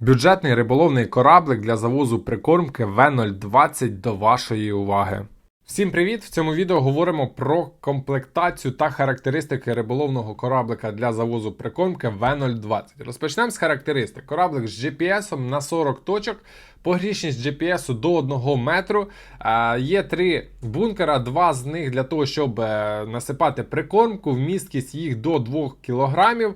Бюджетний риболовний кораблик для завозу прикормки В020 до вашої уваги. Всім привіт! В цьому відео говоримо про комплектацію та характеристики риболовного кораблика для завозу прикормки В020. Розпочнемо з характеристик. Кораблик з GPS на 40 точок, погрішність GPS до 1 метру. Е, Є три бункера, два з них для того, щоб е, насипати прикормку, вмісткість їх до 2 кг.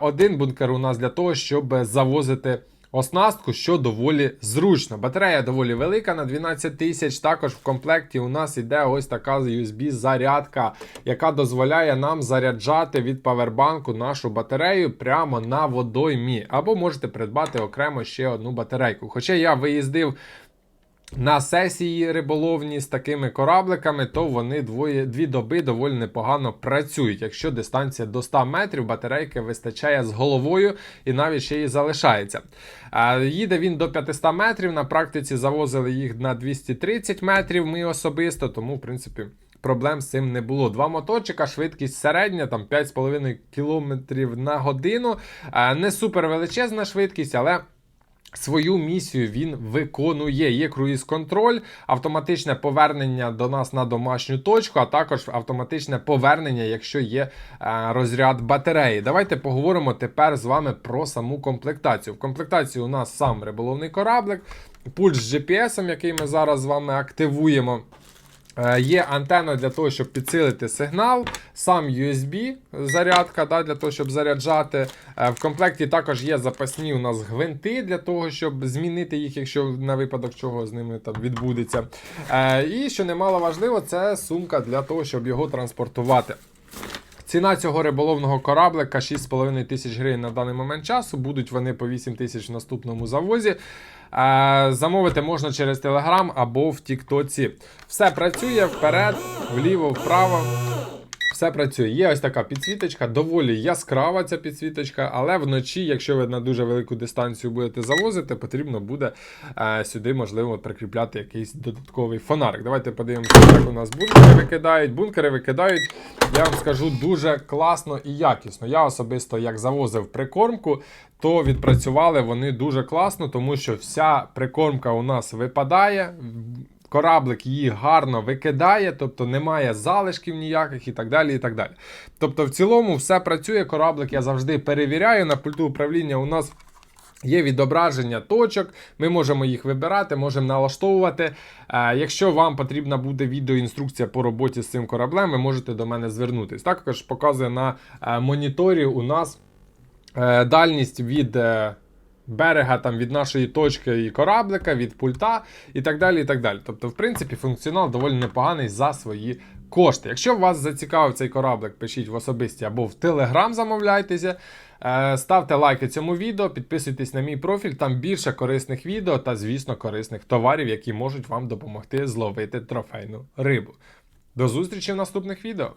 Один бункер у нас для того, щоб завозити оснастку, що доволі зручно. Батарея доволі велика на 12 тисяч. Також в комплекті у нас іде ось така USB-зарядка, яка дозволяє нам заряджати від павербанку нашу батарею прямо на водоймі. Або можете придбати окремо ще одну батарейку. Хоча я виїздив. На сесії риболовні з такими корабликами, то вони двоє, дві доби доволі непогано працюють. Якщо дистанція до 100 метрів, батарейки вистачає з головою і навіть ще й залишається. Їде він до 500 метрів. На практиці завозили їх на 230 метрів. Ми особисто, тому, в принципі. Проблем з цим не було. Два моторчика, швидкість середня, там 5,5 км на годину. Не супер величезна швидкість, але Свою місію він виконує. Є круїз-контроль, автоматичне повернення до нас на домашню точку, а також автоматичне повернення, якщо є е, розряд батареї. Давайте поговоримо тепер з вами про саму комплектацію. В комплектації у нас сам риболовний кораблик, пульт з GPS, який ми зараз з вами активуємо. Е, Є антенна для того, щоб підсилити сигнал, сам USB зарядка да, для того, щоб заряджати. Е, В комплекті також є запасні у нас гвинти для того, щоб змінити їх, якщо на випадок чого з ними там відбудеться. Е, І що немало важливо, це сумка для того, щоб його транспортувати. Ціна цього риболовного кораблика 6,5 тисяч гривень на даний момент часу. Будуть вони по 8 тисяч в наступному завозі. Е, замовити можна через Телеграм або в Тіктоці. Все працює вперед, вліво, вправо. Все працює. Є ось така підсвіточка, доволі яскрава ця підсвіточка, але вночі, якщо ви на дуже велику дистанцію будете завозити, потрібно буде е, сюди, можливо, прикріпляти якийсь додатковий фонарик. Давайте подивимося, як у нас бункери викидають. Бункери викидають, я вам скажу, дуже класно і якісно. Я особисто як завозив прикормку, то відпрацювали вони дуже класно, тому що вся прикормка у нас випадає. Кораблик її гарно викидає, тобто немає залишків ніяких і так далі. і так далі. Тобто, в цілому все працює. Кораблик я завжди перевіряю. На пульту управління у нас Є відображення точок, ми можемо їх вибирати, можемо налаштовувати. Е, якщо вам потрібна буде відеоінструкція по роботі з цим кораблем, ви можете до мене звернутися. Також показує на е, моніторі у нас е, дальність від. Берега там від нашої точки і кораблика, від пульта і так далі. і так далі. Тобто, в принципі, функціонал доволі непоганий за свої кошти. Якщо вас зацікавив цей кораблик, пишіть в особисті або в Телеграм замовляйтеся. Е, Ставте лайки цьому відео, підписуйтесь на мій профіль, там більше корисних відео та, звісно, корисних товарів, які можуть вам допомогти зловити трофейну рибу. До зустрічі в наступних відео!